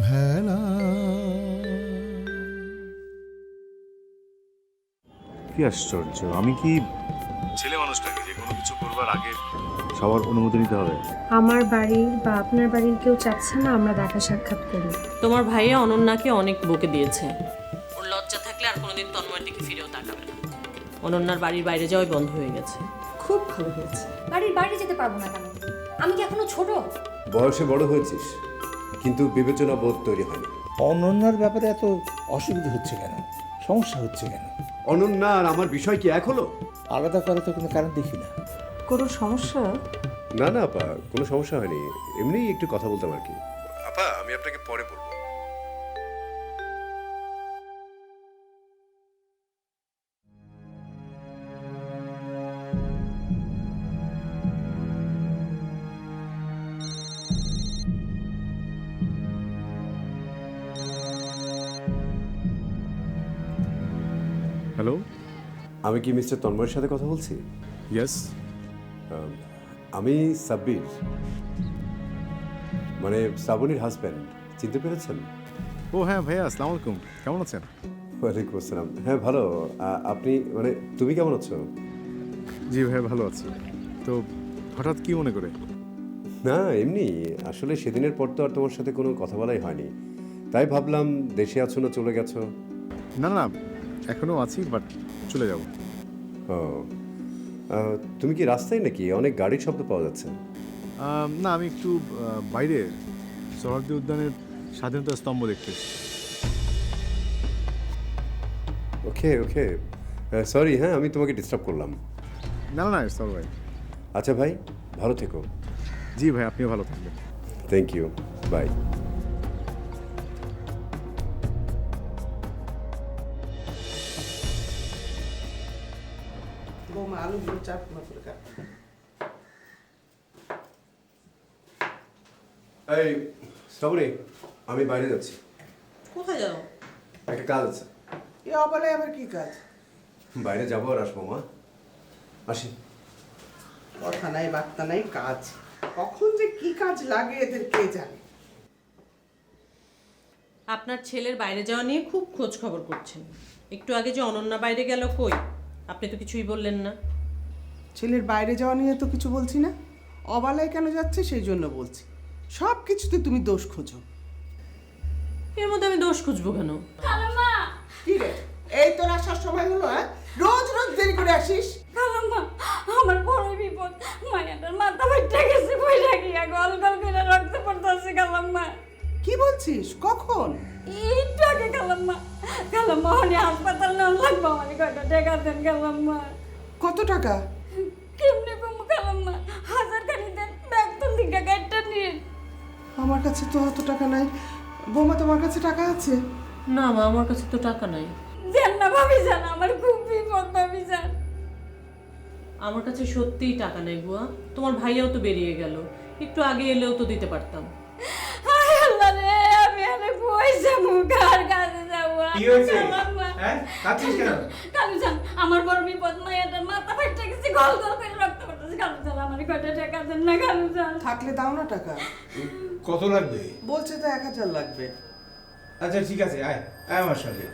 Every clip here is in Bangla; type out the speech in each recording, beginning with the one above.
ভেলা। কি আশ্চর্য আমি কি ছেলে মানুষটাকে যে কোনো কিছু করবার আগে সবার অনুমতি নিতে হবে? আমার বাড়ির বা আপনার বাড়ির কেউ চাচ্ছে না আমরা দেখা সাক্ষাৎ করি। তোমার ভাইয়া অনন্যাকে অনেক বকে দিয়েছে। ওর লজ্জা থাকলে আর কোনোদিন তন্ময়ের দিকে ফিরেও তাকাবে না। অনন্যার বাড়ির বাইরে যাওয়াই বন্ধ হয়ে গেছে। খুব ভালো হয়েছে। বাড়ির বাইরে যেতে পারব না কেন? আমি কি এখনও ছোট? বয়সে বড় হয়েছিস। কিন্তু বিবেচনা বোধ তৈরি হয়নি। অনন্যার ব্যাপারে এত অসুবিধা হচ্ছে কেন? সমস্যা হচ্ছে কেন? অনন্যা আর আমার বিষয় কি এক হলো? আলাদা করা তো কোনো কারণ দেখি না। কোনো সমস্যা? না না আপা কোনো সমস্যা হয়নি। এমনিই একটু কথা বলতাম আর কি। আপা আমি আপনাকে পরে বলব। আমি কি মিস্টার তন্ময়ের সাথে কথা বলছি? ইয়েস আমি সাব্বির। মানে শ্রাবণীর হাজব্যান্ড চিনতে পেরেছেন? ও হ্যাঁ ভাইয়া আসসালামু আলাইকুম। কেমন আছেন? ওয়ালাইকুম আসসালাম। হ্যাঁ ভালো। আপনি মানে তুমি কেমন আছো? জি ভাইয়া ভালো আছি। তো হঠাৎ কি মনে করে? না এমনি। আসলে সেদিনের পর তো আর তোমার সাথে কোনো কথা বলাই হয়নি। তাই ভাবলাম দেশে আছো না চলে গেছো? না না এখনও আছি বাট চলে যাব। ও তুমি কি রাস্তায় নাকি? অনেক গাড়ির শব্দ পাওয়া যাচ্ছে। না আমি একটু বাইরে। সরহদ্দি উদ্যানের স্বাধীনতা স্তম্ভ দেখতে। ওকে ওকে। সরি হ্যাঁ আমি তোমাকে ডিস্টার্ব করলাম। না না না সর ভাই। আচ্ছা ভাই ভালো থেকো। জি ভাই আপনিও ভালো থাকবেন। থ্যাংক ইউ বাই চাপ না এই শ্রাবণী আমি বাইরে যাচ্ছি। কোথায় যাও? একটা কাজ আছে। এ অবলে আবার কি কাজ? বাইরে যাব আর আসব মা। আসি। কথা নাই বার্তা নাই কাজ। কখন যে কি কাজ লাগে এদের কে জানে? আপনার ছেলের বাইরে যাওয়া নিয়ে খুব খোঁজ খবর করছেন। একটু আগে যে অনন্যা বাইরে গেল কই? আপনি তো কিছুই বললেন না। ছেলের বাইরে যাওয়া নিয়ে তো কিছু বলছি না। অবালায় কেন যাচ্ছে সেই জন্য বলছি। সব কিছুতে তুমি দোষ খোঁজো। এর মধ্যে আমি দোষ খুঁজবো কেন? কি রে? এই তোর আসার সময় হলো হ্যাঁ? রোজ রোজ দেরি করে আসিস? খালাম্মা আমার বড় বিপদ। মায়াটার মাথা ফাইটা গেছে বইরা গিয়া গল গল করে রক্ত পড়তেছে খালাম্মা কি বলছিস? কখন? একটু আগে খালাম্মা খালাম্মা হনি হাসপাতাল নেওয়া লাগবো আমার কয়টা টাকা দেন খালাম্মা কত টাকা? আমার কাছে তো অত টাকা নাই। বৌমা তোমার কাছে টাকা আছে? না মা আমার কাছে তো টাকা নাই। যান না ভাবি যান আমার খুব বিপদ ভাবি যান আমার কাছে সত্যিই টাকা নেই বুয়া। তোমার ভাইয়াও তো বেরিয়ে গেল। একটু আগে এলেও তো দিতে পারতাম। হায় আল্লাহ রে আমি আরে বই যাব? কার কাছে যাব? কি হয়েছে। হ্যাঁ? কাঁদছিস কেন? কালু যান আমার বড় বিপদ মায়ের মাথা ফাটতে গেছে গল গল করে রক্ত পড়তেছে। কালু যান আমার কয়টা টাকা দেন না কালু যান থাকলে দাও না টাকা। কত লাগবে? বলছে তো এক হাজার লাগবে। আচ্ছা ঠিক আছে আয় আয় আমার সঙ্গে।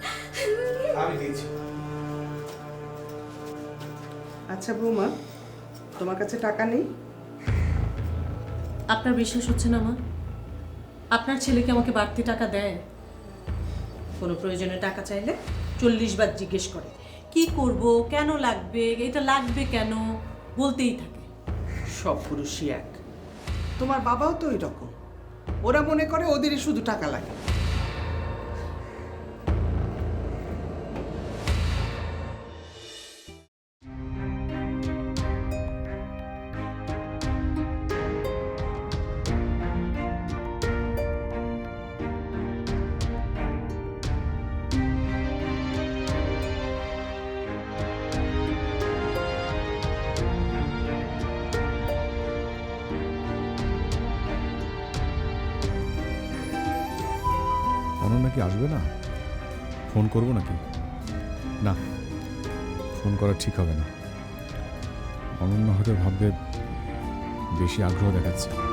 আমি দিচ্ছি। আচ্ছা বৌমা তোমার কাছে টাকা নেই? আপনার বিশ্বাস হচ্ছে না মা। আপনার ছেলে কি আমাকে বাড়তি টাকা দেয়? কোনো প্রয়োজনে টাকা চাইলে চল্লিশ বার জিজ্ঞেস করে। কি করব কেন লাগবে এটা লাগবে কেন বলতেই থাকে। সব পুরুষই এক। তোমার বাবাও তো ওই রকম। ওরা মনে করে ওদেরই শুধু টাকা লাগে। আসবে না? ফোন করব নাকি? না, ফোন করা ঠিক হবে না। অনন্য হয়তো ভাববে, বেশি আগ্রহ দেখাচ্ছে।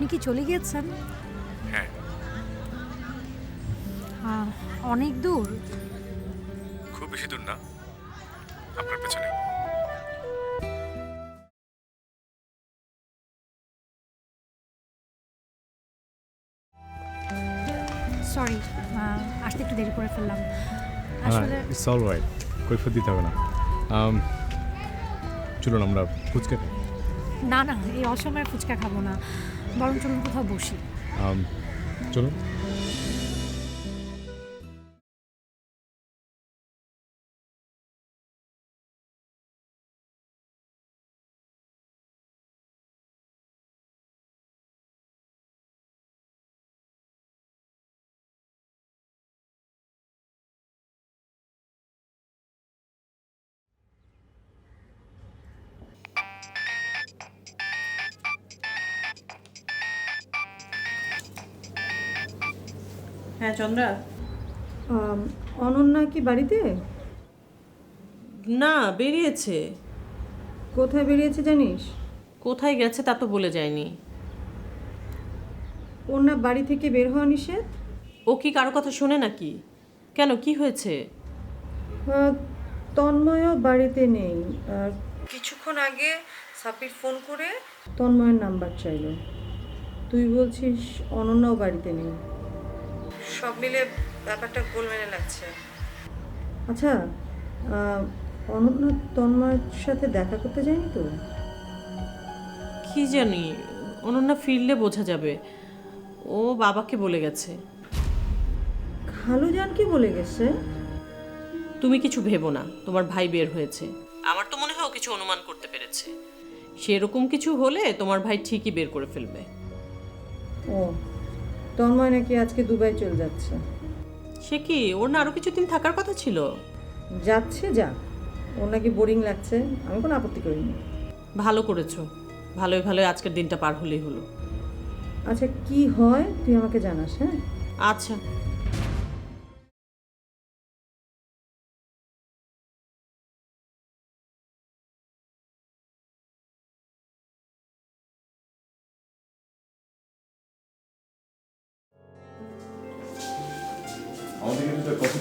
আপনি কি চলে গিয়েছেন? হ্যাঁ। আহ, অনেক দূর। খুব বেশি দূর না। আপনার পেছনে। সরি আসতে একটু দেরি করে ফেললাম। আসলে ইটস অল রাইট কৈফত দিতে হবে না। চলুন আমরা ফুচকা খাই। না না এই অসময়ের ফুচকা খাব না। বরং চলুন কোথাও বসি। চলুন। হ্যাঁ চন্দ্রা। অনন্যা কি বাড়িতে? না বেরিয়েছে। কোথায় বেরিয়েছে জানিস? কোথায় গেছে তা তো বলে যায়নি। ওর না বাড়ি থেকে বের হওয়া নিষেধ? ও কি কারও কথা শোনে নাকি? কেন কি হয়েছে? তন্ময়ও বাড়িতে নেই। আর কিছুক্ষণ আগে সাপির ফোন করে তন্ময়ের নাম্বার চাইলো। তুই বলছিস অনন্যাও বাড়িতে নেই। সব মিলে ব্যাপারটা গোল গোলমেলে লাগছে। আচ্ছা অনন্যা তন্ময়ের সাথে দেখা করতে যায়নি তো? কি জানি অনন্যা ফিরলে বোঝা যাবে। ও বাবাকে বলে গেছে। খালু জান কি বলে গেছে? তুমি কিছু ভেবো না তোমার ভাই বের হয়েছে। আমার তো মনে হয় ও কিছু অনুমান করতে পেরেছে। সেরকম কিছু হলে তোমার ভাই ঠিকই বের করে ফেলবে। ও তন্ময় নাকি আজকে দুবাই চলে যাচ্ছে। সে কি ওর না আরও কিছুদিন থাকার কথা ছিল? যাচ্ছে যা। ওর নাকি বোরিং লাগছে আমি কোনো আপত্তি করিনি। ভালো করেছ। ভালোই ভালোই আজকের দিনটা পার হলেই হলো। আচ্ছা কি হয় তুই আমাকে জানাস হ্যাঁ? আচ্ছা।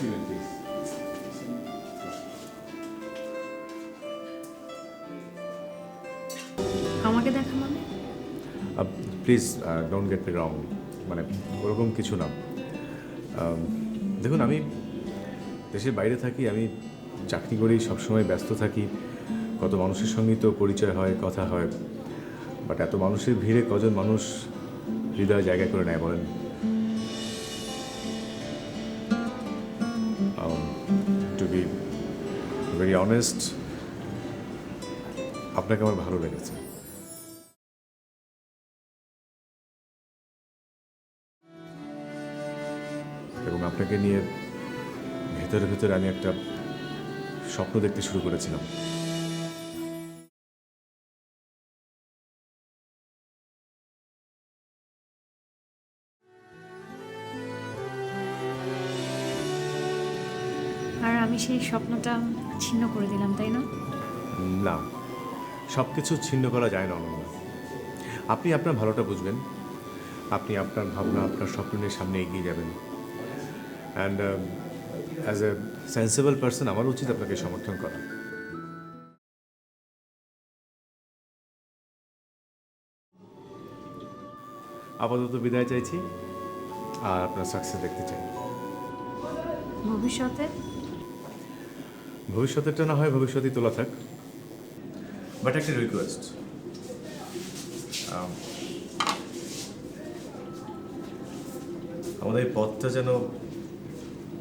দিবেন প্লিজ আমাকে দেখা মানে? Please don't get me wrong মানে ওরকম কিছু না। দেখুন আমি দেশের বাইরে থাকি আমি চাকরি করি সবসময় ব্যস্ত থাকি। কত মানুষের সঙ্গেই তো পরিচয় হয় কথা হয়। বাট এত মানুষের ভিড়ে কজন মানুষ হৃদয় জায়গা করে নেয় বলেন? টু বি ভেরি অনেস্ট আপনাকে আমার ভালো লেগেছে। এবং আপনাকে নিয়ে ভেতরে ভেতরে আমি একটা স্বপ্ন দেখতে শুরু করেছিলাম। আর আমি সেই স্বপ্নটা ছিন্ন করে দিলাম তাই না? না সব কিছু ছিন্ন করা যায় না অনন্য। আপনি আপনার ভালোটা বুঝবেন। আপনি আপনার ভাবনা আপনার স্বপ্ন নিয়ে সামনে এগিয়ে যাবেন। And as a sensible person আমার উচিত আপনাকে সমর্থন করা। আপাতত বিদায় চাইছি আর আপনার সাকসেস দেখতে চাই। ভবিষ্যতে? ভবিষ্যতেরটা না হয় ভবিষ্যতেই তোলা থাক। বাট একটা রিকোয়েস্ট আমাদের এই পথটা যেন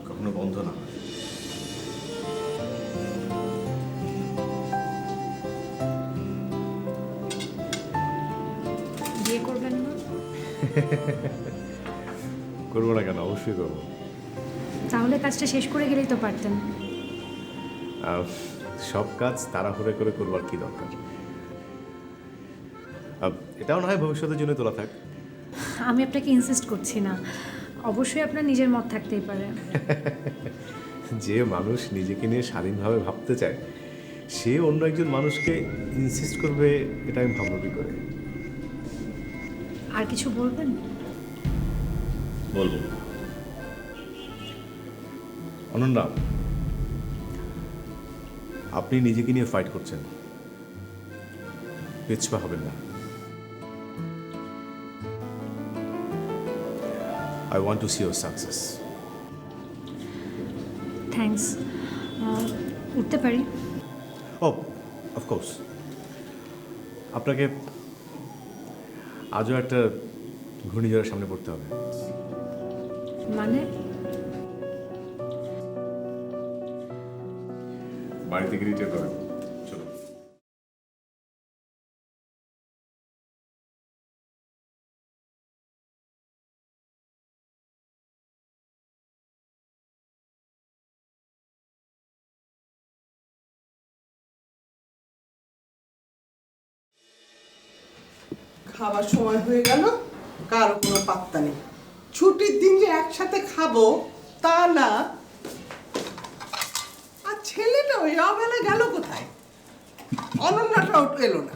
কখনো বন্ধ না হয়। বিয়ে করবেন না? করব না কেন? অবশ্যই করব। তাহলে কাজটা শেষ করে গেলেই তো পারতেন। সব কাজ তাড়াহুড়ো করে করবার কি দরকার? এটাও না হয় ভবিষ্যতের জন্য তোলা থাক। আমি আপনাকে ইনসিস্ট করছি না। অবশ্যই আপনার নিজের মত থাকতেই পারে। যে মানুষ নিজেকে নিয়ে স্বাধীনভাবে ভাবতে চায় সে অন্য একজন মানুষকে ইনসিস্ট করবে এটা আমি ভাবলো কি করে। আর কিছু বলবেন? বলব। অনন্যা আপনি নিজেকে নিয়ে ফাইট করছেন। পিছপা হবেন না। I want to see your success thanks উঠতে পারি? ও অফকোর্স আপনাকে আজও একটা ঘূর্ণিঝড়ের সামনে পড়তে হবে। মানে? বাড়ি থেকে করেন খাবার সময় হয়ে গেল, কারও কোনো পাত্তা নেই। ছুটির দিন যে একসাথে খাব, তা না ছেলেটা ওই অবেলা গেল কোথায়? অনন্যাটাও এলো না।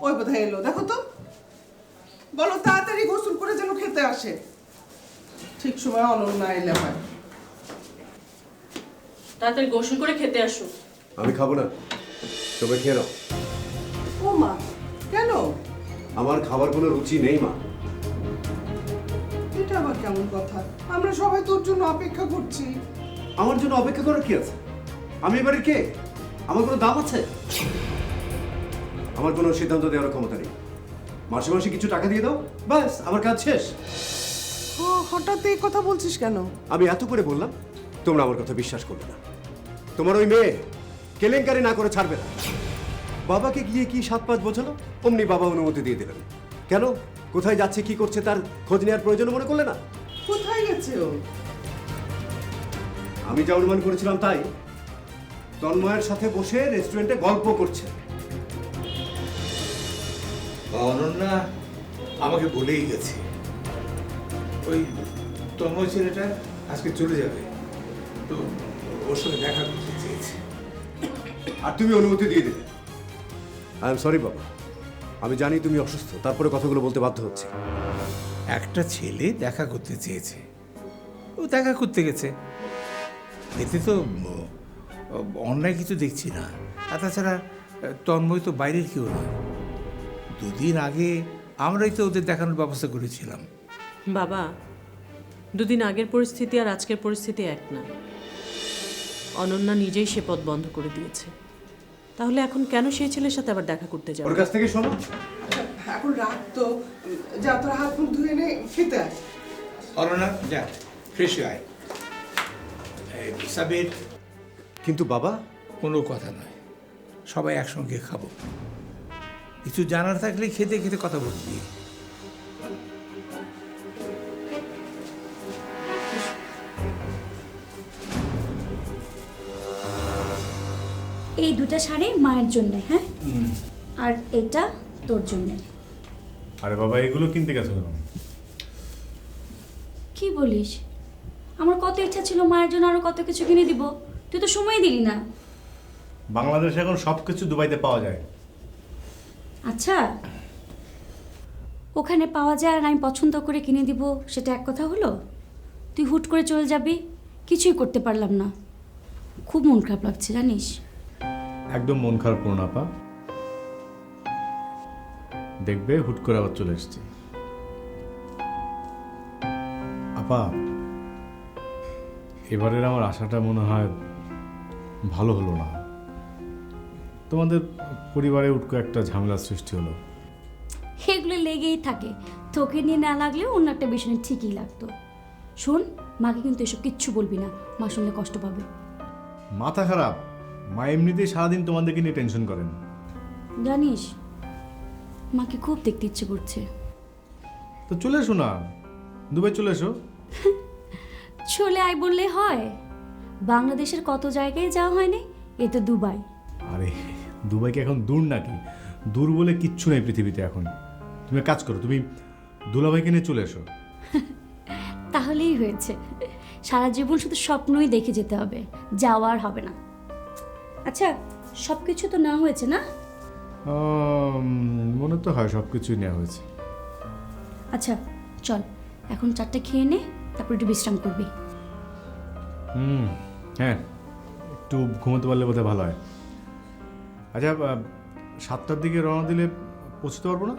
ওই বোধহয় এলো। দেখো তো। বলো তাড়াতাড়ি গোসল করে যেন খেতে আসে। ঠিক সময় অনন্যা এলে হয়। তাড়াতাড়ি গোসল করে খেতে আসো। আমি খাব না। তোমরা খেয়ে নাও। ও মা কেন? আমার খাবার কোনো রুচি নেই মা। এটা আবার কেমন কথা? আমরা সবাই তোর জন্য অপেক্ষা করছি। আমার জন্য অপেক্ষা করার কি আছে? আমি এবারে কে? আমার কোনো দাম আছে? আমার কোনো সিদ্ধান্ত দেওয়ার ক্ষমতা নেই। মাসে মাসে কিছু টাকা দিয়ে দাও ব্যাস আমার কাজ শেষ। ও হঠাৎ এই কথা বলছিস কেন? আমি এত করে বললাম তোমরা আমার কথা বিশ্বাস করবে না। তোমার ওই মেয়ে কেলেঙ্কারি না করে ছাড়বে না। বাবাকে গিয়ে কি সাত পাঁচ বোঝালো? অমনি বাবা অনুমতি দিয়ে দিলেন। কেন? কোথায় যাচ্ছে কি করছে তার খোঁজ নেওয়ার প্রয়োজন মনে করলে না? কোথায় গেছে ও? আমি যা অনুমান করেছিলাম তাই। তন্ময়ের সাথে বসে রেস্টুরেন্টে গল্প করছে। অনন্যা আমাকে বলেই গেছে। ওই তন্ময় ছেলেটা আজকে চলে যাবে। তো ওর সঙ্গে দেখা করতে চেয়েছে। আর তুমি অনুমতি দিয়ে দিলে আই এম সরি বাবা। আমি জানি তুমি অসুস্থ। তারপরে কথাগুলো বলতে বাধ্য হচ্ছে। একটা ছেলে দেখা করতে চেয়েছে। ও দেখা করতে গেছে। এতে তো অন্যায় কিছু দেখছি না। আর তাছাড়া তন্ময় তো বাইরের কেউ নয়। দুদিন আগে আমরাই তো ওদের দেখানোর ব্যবস্থা করেছিলাম। বাবা দুদিন আগের পরিস্থিতি আর আজকের পরিস্থিতি এক না। অনন্যা নিজেই সে পথ বন্ধ করে দিয়েছে। তাহলে এখন কেন সেই ছেলের সাথে আবার দেখা করতে যাবে? ওর কাছ থেকে শোনো। এখন রাত তো যা তোর হাত মুখ ধুয়ে নে খেতে আয়। অনন্যা যা ফ্রেশ হয়ে আয়। সাবির কিন্তু বাবা? কোনো কথা নয়। সবাই একসঙ্গে খাব। কিছু জানার থাকলে খেতে খেতে কথা বলছি এই দুটা শাড়ি মায়ের জন্য হ্যাঁ? আর এটা তোর জন্য। আরে বাবা এগুলো কিনতে গেছো কি বলিস? আমার কত ইচ্ছা ছিল মায়ের জন্য আরও কত কিছু কিনে দিব। তুই তো সময় দিলি না। বাংলাদেশে এখন সব কিছু দুবাইতে পাওয়া যায়। আচ্ছা। ওখানে পাওয়া যায় আর আমি পছন্দ করে কিনে দিব সেটা এক কথা হলো? তুই হুট করে চলে যাবি কিছুই করতে পারলাম না। খুব মন খারাপ লাগছে জানিস? একদম মন খারাপ করো না আপা। দেখবে হুট করে আবার চলে এসেছি। আপা এবারের আমার আশাটা মনে হয় ভালো হলো না। তোমাদের পরিবারে উটকো একটা ঝামেলার সৃষ্টি হলো। এগুলো লেগেই থাকে। তোকে নিয়ে না লাগলেও অন্য একটা বিষয় নিয়ে ঠিকই লাগতো। শোন মাকে কিন্তু এসব কিচ্ছু বলবি না। মা শুনলে কষ্ট পাবে। মাথা খারাপ। মা এমনিতেই সারাদিন তোমাদেরকে নিয়ে টেনশন করেন। জানিস মাকে খুব দেখতে ইচ্ছে করছে। তো চলে এসো না। দুবাই চলে এসো। চলে আয় বললে হয়। বাংলাদেশের কত জায়গায় যাওয়া হয়নি এ তো দুবাই। আরে দুবাই কি এখন দূর নাকি? দূর বলে কিচ্ছু নেই পৃথিবীতে এখন। তুমি কাজ করো তুমি দুলাভাইকে নিয়ে চলে এসো। তাহলেই হয়েছে। সারা জীবন শুধু স্বপ্নই দেখে যেতে হবে যাওয়ার হবে না। আচ্ছা সব কিছু তো না হয়েছে না? মনে তো হয় সব কিছুই নেওয়া হয়েছে। আচ্ছা চল এখন চারটে খেয়ে নে। তারপর একটু বিশ্রাম করবি। হুম হ্যাঁ একটু ঘুমোতে পারলে বোধহয় ভালো হয়। আচ্ছা সাতটার দিকে রওনা দিলে পৌঁছতে পারব না?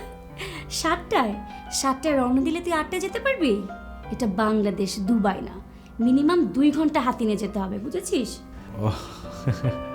সাতটায়? সাতটায় রওনা দিলে তুই আটটায় যেতে পারবি? এটা বাংলাদেশ দুবাই না। মিনিমাম দুই ঘণ্টা হাতি নিয়ে যেতে হবে বুঝেছিস? ও